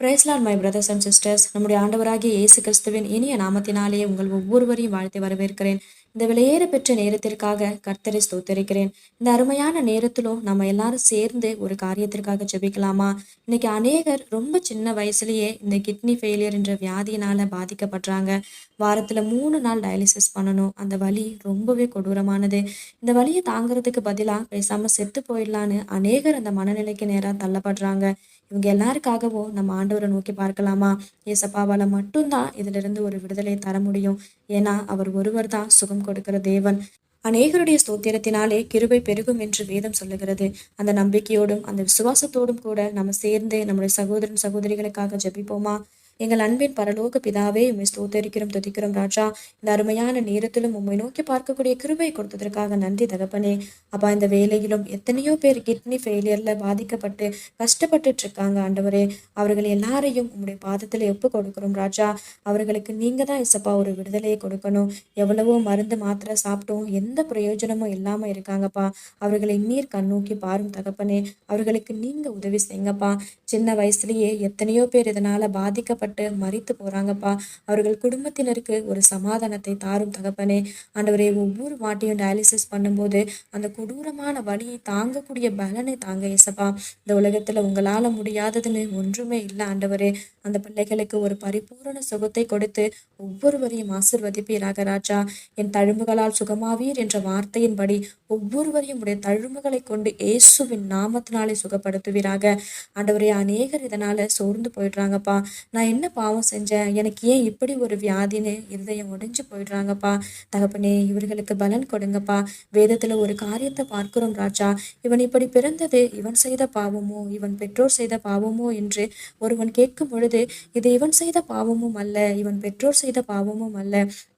Praise the Lord my brothers and sisters நம்முடைய ஆண்டவராகிய இயேசு கிறிஸ்துவின் இனிய நாமத்தினாலேயே உங்கள் ஒவ்வொருவரையும் வாழ்த்தி வரவேற்கிறேன். இந்த விலையேற பெற்ற நேரத்திற்காக கர்த்தரை ஸ்தோத்தரிக்கிறேன். இந்த அருமையான நேரத்திலும் நம்ம எல்லாரும் சேர்ந்து ஒரு காரியத்திற்காக ஜெபிக்கலாமா? இன்னைக்கு அநேகர் ரொம்ப சின்ன வயசுலயே இந்த கிட்னி ஃபெயிலியர் என்ற வியாதியினால பாதிக்கப்படுறாங்க. வாரத்துல மூணு நாள் டயாலிசிஸ் பண்ணணும். அந்த வலி ரொம்பவே கொடூரமானது. இந்த வலியை தாங்குறதுக்கு பதிலாக பேசாம செத்து போயிடலான்னு அநேகர் அந்த மனநிலைக்கு நேராக தள்ளப்படுறாங்க. இவங்க எல்லாருக்காகவும் நம்ம ஆண்டவரை நோக்கி பார்க்கலாமா? ஏசப்பாவால மட்டும்தான் இதுல இருந்து ஒரு விடுதலை தர முடியும். ஏன்னா அவர் ஒருவர் தான் சுகம் கொடுக்கிற தேவன். அநேகருடைய ஸ்தோத்திரத்தினாலே கிருபை பெருகும் என்று வேதம் சொல்லுகிறது. அந்த நம்பிக்கையோடும் அந்த விசுவாசத்தோடும் கூட நம்ம சேர்ந்து நம்முடைய சகோதரன் சகோதரிகளுக்காக ஜெபிப்போமா? எங்கள் அன்பின் பரலோக பிதாவே உண்மை ஸ்தோத்தரிக்கிறோம் துதிக்கிறோம் ராஜா. இந்த அருமையான நேரத்திலும் உண்மை நோக்கி பார்க்கக்கூடிய கிருபை கொடுத்ததற்காக நன்றி தகப்பனே. அப்பா இந்த வேலையிலும் எத்தனையோ பேர் கிட்னி ஃபெயிலியர்ல பாதிக்கப்பட்டு கஷ்டப்பட்டுட்டு இருக்காங்க ஆண்டவரே. அவர்கள் எல்லாரையும் உங்களுடைய பாதத்தில் ஒப்பு கொடுக்கிறோம் ராஜா. அவர்களுக்கு நீங்க தான் இசப்பா ஒரு விடுதலையை கொடுக்கணும். எவ்வளவோ மருந்து மாத்திரை சாப்பிட்டோம் எந்த பிரயோஜனமும் இல்லாம இருக்காங்கப்பா. அவர்களை நீர் கண்ணோக்கி பாரும் தகப்பனே. அவர்களுக்கு நீங்க உதவி செய்யுங்கப்பா. சின்ன வயசுலயே எத்தனையோ பேர் இதனால பாதிக்கப்பட்டு மறித்து போகிறாங்கப்பா அவர்கள் குடும்பத்தினருக்கு ஒரு சமாதானத்தை தாரும் தகப்பனே. ஆண்டவரே ஒவ்வொரு வாட்டியும் டயாலிசிஸ் பண்ணும்போது அந்த கொடூரமான வழியை தாங்கக்கூடிய பலனை தாங்க இசப்பா இந்த உலகத்தில் உங்களால் முடியாததுன்னு ஒன்றுமே இல்லை ஆண்டவரே. அந்த பிள்ளைகளுக்கு ஒரு பரிபூரண சுகத்தை கொடுத்து ஒவ்வொருவரையும் ஆசிர்வதிப்பீராக ராஜா. என் தழும்புகளால் சுகமாவீர் என்ற வார்த்தையின்படி ஒவ்வொருவரையும் உடைய தழும்புகளை கொண்டு இயேசுவின் நாமத்தினாலே சுகப்படுத்துவீராக. ஆண்டவரே அநேகர் இதனால சோர்ந்து போயிடுறாங்கப்பா. நான் என்ன பாவம் செஞ்சேன் எனக்கு ஏன் இப்படி ஒரு வியாதின்னு இருதயம் உடைஞ்சு போயிடுறாங்கப்பா. தகப்பனே இவர்களுக்கு பலன் கொடுங்கப்பா. வேதத்துல ஒரு காரியத்தை பார்க்கிறோம் ராஜா. இவன் இப்படி பிறந்தது இவன் செய்த பாவமோ? இவன் பெற்றோர் செய்த பாவமோ? என்று ஒருவன் கேட்கும் பொழுது இது இவன் செய்த பாவமும் அல்ல இவன் பெற்றோர் செய்த பாவமும் அல்ல.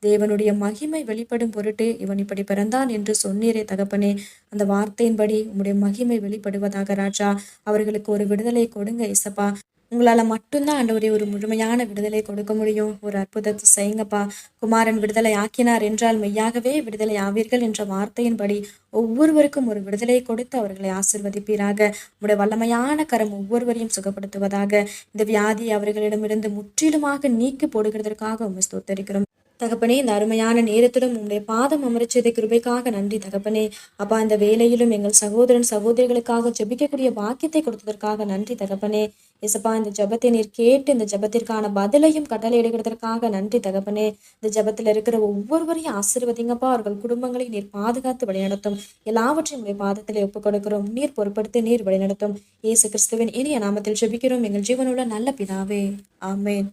தேவனுடைய மகிமை வெளிப்படும் பொருட்டு இவன் இப்படி பிறந்தான் என்று சொன்னீரே தகப்பனே. அந்த வார்த்தையின்படி உம்முடைய மகிமை வெளிப்படுவதாக ராஜா. அவர்களுக்கு ஒரு விடுதலை கொடுங்க இசப்பா. உங்களால் மட்டும்தான் ஆண்டவரே ஒரு முழுமையான விடுதலை கொடுக்க முடியும். ஒரு அற்புதத்தை செய்யுங்கப்பா. குமாரன் விடுதலை ஆக்கினார் என்றால் மெய்யாகவே விடுதலை ஆவீர்கள் என்ற வார்த்தையின்படி ஒவ்வொருவருக்கும் ஒரு விடுதலை கொடுத்து அவர்களை ஆசிர்வதிப்பீராக. உடைய வல்லமையான கரம் ஒவ்வொருவரையும் சுகப்படுத்துவதாக. இந்த வியாதி அவர்களிடமிருந்து முற்றிலுமாக நீக்கி போடுகிறதற்காக உண்மை ஸ்தோத்தரிக்கிறோம். தகப்பனே இந்த அருமையான நேரத்திலும் உங்களுடைய பாதம் அமர்ச்சியதை கிருபைக்காக நன்றி தகப்பனே. அப்பா இந்த வேலையிலும் எங்கள் சகோதரன் சகோதரிகளுக்காக ஜெபிக்கக்கூடிய பாக்கியத்தை கொடுத்ததற்காக நன்றி தகப்பனே. இசப்பா இந்த ஜெபத்தை நீர் கேட்டு இந்த ஜெபத்திற்கான பதிலையும் கட்டளையிடுகிறதற்காக நன்றி தகப்பனே. இந்த ஜெபத்தில் இருக்கிற ஒவ்வொருவரையும் ஆசீர்வதிங்கப்பா. அவர்கள் குடும்பங்களை நீர் பாதுகாத்து வழிநடத்தும். எல்லாவற்றையும் உடைய பாதத்தில் ஒப்புக் கொடுக்கிறோம். நீர் பொறுப்படுத்தி நீர் வழிநடத்தும். இயேசு கிறிஸ்துவின் இனிய நாமத்தில் ஜெபிக்கிறோம். எங்கள் ஜீவனுள்ள நல்ல பிதாவே. ஆமேன்.